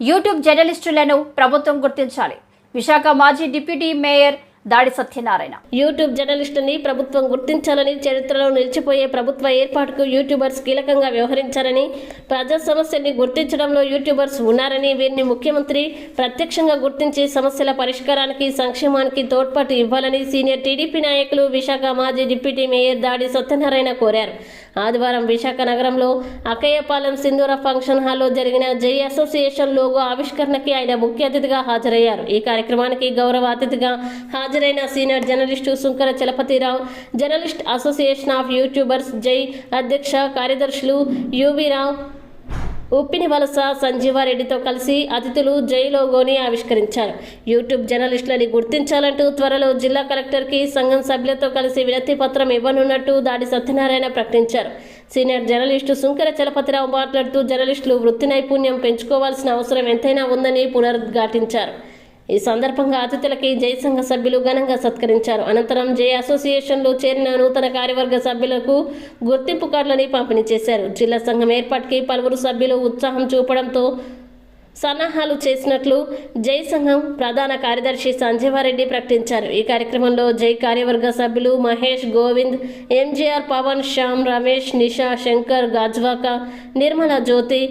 YouTube జర్నలిస్టులను ప్రభుత్వం గుర్తించాలి. విశాఖ మాజీ డిప్యూటీ మేయర్ దాడి సత్యనారాయణ. యూట్యూబ్ జర్నలిస్టుని ప్రభుత్వం గుర్తించాలని చరిత్రలో నిలిచిపోయే ప్రభుత్వ ఏర్పాటుకు యూట్యూబర్స్ కీలకంగా వ్యవహరించారని ప్రజా సమస్యల్ని గుర్తించడంలో యూట్యూబర్స్ ఉన్నారని వీరిని ముఖ్యమంత్రి ప్రత్యక్షంగా గుర్తించి సమస్యల పరిష్కారానికి సంక్షేమానికి తోడ్పాటు ఇవ్వాలని సీనియర్ టీడీపీ నాయకులు విశాఖ మాజీ డిప్యూటీ మేయర్ దాడి సత్యనారాయణ కోరారు. ఆదివారం విశాఖ నగరంలో అక్కయ్యపాలెం సింధూర ఫంక్షన్ హాల్లో జరిగిన జై అసోసియేషన్ లోగో ఆవిష్కరణకి ఆయన ముఖ్య అతిథిగా హాజరయ్యారు. ఈ కార్యక్రమానికి గౌరవ అతిథిగా హాజరైన senior journalist Sunkara Chalapathirao journalist association of YouTubers జై అధ్యక్ష కార్యదర్శులు యువిరావు ఉప్పిని వలస సంజీవారెడ్డితో కలిసి అతిథులు జై లోగోని ఆవిష్కరించారు. యూట్యూబ్ జర్నలిస్టులని గుర్తించాలంటూ త్వరలో జిల్లా కలెక్టర్కి సంఘం సభ్యులతో కలిసి వినతి పత్రం ఇవ్వనున్నట్టు దాడి సత్యనారాయణ ప్రకటించారు. సీనియర్ జర్నలిస్టు సుంకర చలపతిరావు మాట్లాడుతూ జర్నలిస్టులు వృత్తి నైపుణ్యం పెంచుకోవాల్సిన అవసరం ఎంతైనా ఉందని పునరుద్ఘాటించారు. ఈ సందర్భంగా అతిథులకి జై సంఘ సభ్యులు ఘనంగా సత్కరించారు. అనంతరం జై అసోసియేషన్లో చేరిన నూతన కార్యవర్గ సభ్యులకు గుర్తింపు కార్డులని పంపిణీ చేశారు. జిల్లా సంఘం ఏర్పాటుకి పలువురు సభ్యులు ఉత్సాహం చూపడంతో సన్నాహాలు చేసినట్లు జై సంఘం ప్రధాన కార్యదర్శి సంజీవారెడ్డి ప్రకటించారు. ఈ కార్యక్రమంలో జై కార్యవర్గ సభ్యులు మహేష్ గోవింద్ ఎంజీఆర్ పవన్ శ్యామ్ రమేష్ నిషా శంకర్ గాజ్వాక నిర్మల జ్యోతి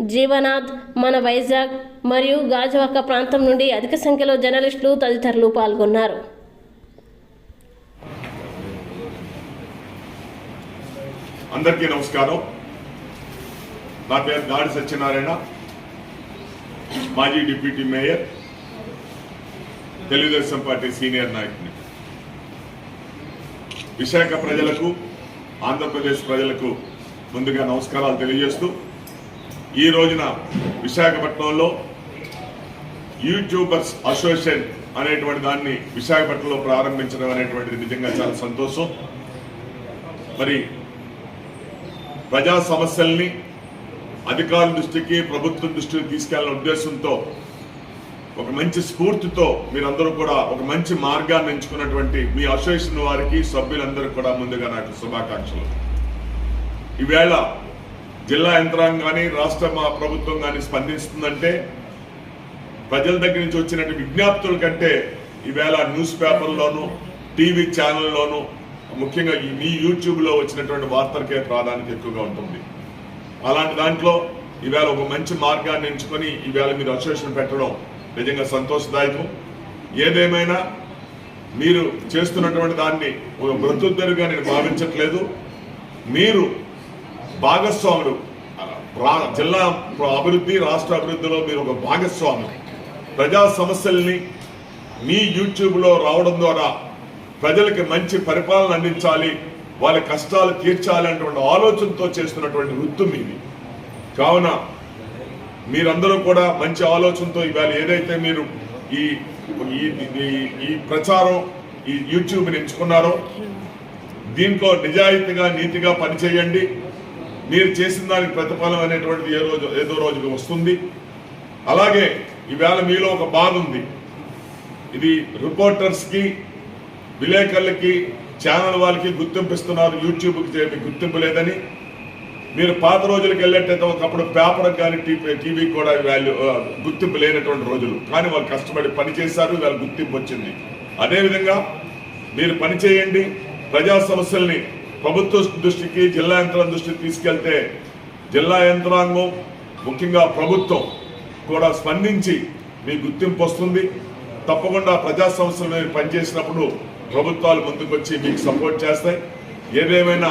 జీవనాథ్ మన వైజాగ్ మరియు గాజువాక ప్రాంతం నుండి అధిక సంఖ్యలో జర్నలిస్టులు తదితరులు పాల్గొన్నారు. అందరికీ నమస్కారం. నా పేరు దాడి సత్యనారాయణ. మాజీ deputy mayor Telugu Desam party senior నాయకుని. విశాఖ ప్రజలకు ఆంధ్రప్రదేశ్ ప్రజలకు ముందుగా నమస్కారాలు తెలియజేస్తూ ఈ రోజున విశాఖపట్నంలో యూట్యూబర్స్ అసోసియేషన్ అనేటువంటి దాన్ని విశాఖపట్నంలో ప్రారంభించడం అనేటువంటిది నిజంగా చాలా సంతోషం. మరి ప్రజా సమస్యల్ని అధికారుల దృష్టికి ప్రభుత్వం దృష్టికి తీసుకెళ్ళే ఉద్దేశంతో ఒక మంచి స్ఫూర్తితో మీరందరూ కూడా ఒక మంచి మార్గాన్ని ఎంచుకున్నటువంటి మీ అసోసియేషన్ వారికి సభ్యులందరూ కూడా ముందుగా నాకు శుభాకాంక్షలు. ఈవేళ జిల్లా యంత్రాంగం కానీ రాష్ట్ర మా ప్రభుత్వం కానీ స్పందిస్తుందంటే ప్రజల దగ్గర నుంచి వచ్చినట్టు విజ్ఞాప్తుల కంటే ఈవేళ న్యూస్ పేపర్లోను టీవీ ఛానల్లోను ముఖ్యంగా మీ యూట్యూబ్లో వచ్చినటువంటి వార్తలకే ప్రాధాన్యత ఎక్కువగా ఉంటుంది. అలాంటి దాంట్లో ఈవేళ ఒక మంచి మార్గాన్ని ఎంచుకొని ఈవేళ మీరు అసోసియేషన్ పెట్టడం నిజంగా సంతోషదాయకం. ఏదేమైనా మీరు చేస్తున్నటువంటి దాన్ని ఒక మృతుద్దరుగా నేను భావించట్లేదు. మీరు భాగస్వాములు జిల్లా అభివృద్ధి రాష్ట్ర అభివృద్ధిలో మీరు ఒక భాగస్వాములు. ప్రజా సమస్యల్ని మీ యూట్యూబ్లో రావడం ద్వారా ప్రజలకి మంచి పరిపాలన అందించాలి వాళ్ళ కష్టాలు తీర్చాలి అనేటువంటి ఆలోచనతో చేస్తున్నటువంటి వృత్తి మీది. కావున మీరందరూ కూడా మంచి ఆలోచనతో ఇవాళ ఏదైతే మీరు ఈ ఈ- ఈ- ఈ ప్రచారం ఈ యూట్యూబ్ని ఎంచుకున్నారో దీంట్లో నిజాయితీగా నీతిగా పనిచేయండి. మీరు చేసిన దానికి ప్రతిఫలం అనేటువంటిది ఏ రోజు ఏదో రోజుకి వస్తుంది. అలాగే ఈవేళ మీలో ఒక బాధ ఉంది. ఇది రిపోర్టర్స్కి విలేకరులకి ఛానల్ వాళ్ళకి గుర్తింపు ఇస్తున్నారు యూట్యూబ్కి చెప్పి గుర్తింపు లేదని. మీరు పాత రోజులకు వెళ్ళేటైతే ఒకప్పుడు పేపర్కి కానీ టీవీ టీవీకి కూడా వాల్యూ గుర్తింపు లేనటువంటి రోజులు. కానీ వాళ్ళు కష్టపడి పని చేశారు వాళ్ళ గుర్తింపు వచ్చింది. అదేవిధంగా మీరు పని చేయండి. ప్రజా సమస్యల్ని ప్రభుత్వ దృష్టికి జిల్లా యంత్రాంగం దృష్టికి తీసుకెళ్తే జిల్లా యంత్రాంగం ముఖ్యంగా ప్రభుత్వం కూడా స్పందించి మీ గుర్తింపు వస్తుంది. తప్పకుండా ప్రజా సంస్థలు మీరు పనిచేసినప్పుడు ప్రభుత్వాలు ముందుకొచ్చి మీకు సపోర్ట్ చేస్తాయి. ఏదేమైనా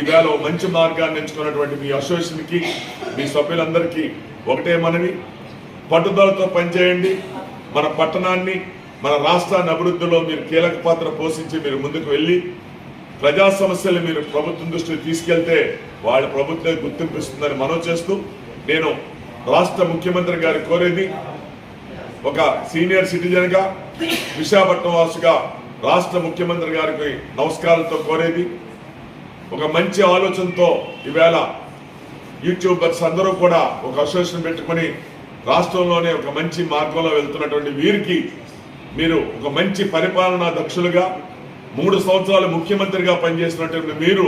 ఈవేళ మంచి మార్గాన్ని ఎంచుకున్నటువంటి మీ అసోసియేషన్కి మీ సభ్యులందరికీ ఒకటే మనవి. పట్టుదలతో పనిచేయండి. మన పట్టణాన్ని మన రాష్ట్రాన్ని అభివృద్ధిలో మీరు కీలక పాత్ర పోషించి మీరు ముందుకు వెళ్ళి ప్రజా సమస్యలు మీరు ప్రభుత్వం దృష్టికి తీసుకెళ్తే వాళ్ళ ప్రభుత్వం గుర్తింపిస్తుందని మనవి చేస్తూ నేను రాష్ట్ర ముఖ్యమంత్రి గారు కోరేది ఒక సీనియర్ సిటిజన్గా విశాఖపట్నం వాసుగా రాష్ట్ర ముఖ్యమంత్రి గారికి నమస్కారంతో కోరేది. ఒక మంచి ఆలోచనతో ఈవేళ యూట్యూబర్స్ అందరూ కూడా ఒక అసోసియేషన్ పెట్టుకొని రాష్ట్రంలోనే ఒక మంచి మార్గంలో వెళ్తున్నటువంటి వీరికి మీరు ఒక మంచి పరిపాలనా దక్షులుగా మూడు సంవత్సరాలు ముఖ్యమంత్రిగా పనిచేసినటువంటి మీరు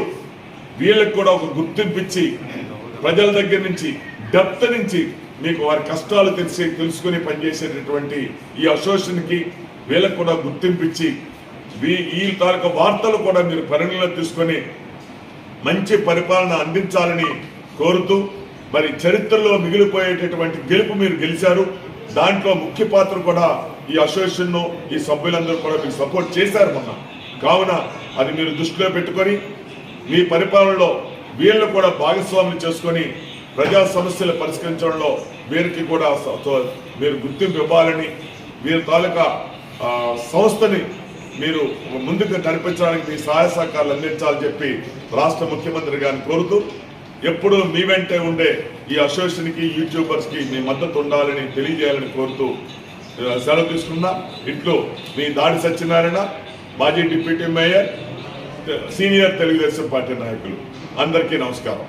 వీళ్ళకి కూడా ఒక గుర్తింపు ఇచ్చి ప్రజల దగ్గర నుంచి డెప్త్ నుంచి మీకు వారి కష్టాలు తెలిసి తెలుసుకుని పనిచేసేటటువంటి ఈ అసోసియేషన్కి వీళ్ళకు కూడా గుర్తింపు ఇచ్చి వీ- ఈ తాలూకు వార్తలు కూడా మీరు పరిగణలో తీసుకొని మంచి పరిపాలన అందించాలని కోరుతూ మరి చరిత్రలో మిగిలిపోయేటటువంటి గెలుపు మీరు గెలిచారు. దాంట్లో ముఖ్య పాత్ర కూడా ఈ అసోసియేషన్ను ఈ సభ్యులందరూ కూడా మీకు సపోర్ట్ చేశారు మొన్న. కావున అది మీరు దృష్టిలో పెట్టుకొని మీ పరిపాలనలో వీళ్ళు కూడా భాగస్వామ్యం చేసుకొని ప్రజా సమస్యలు పరిష్కరించడంలో వీరికి కూడా స- తో- మీరు గుర్తింపు ఇవ్వాలని వీరి తాలూకా సంస్థని మీరు ముందుకు కనిపించడానికి మీ సహాయ సహకారాలు అందించాలని చెప్పి రాష్ట్ర ముఖ్యమంత్రి గారిని కోరుతూ ఎప్పుడూ మీ వెంటే ఉండే ఈ అసోసియేషన్కి యూట్యూబర్స్కి మీ మద్దతు ఉండాలని తెలియజేయాలని కోరుతూ సెలవు తీసుకున్నా. ఇంట్లో మీ దాడి సత్యనారాయణ మాజీ deputy mayor senior Telugu Desam party నాయకులు అందరికీ నమస్కారం.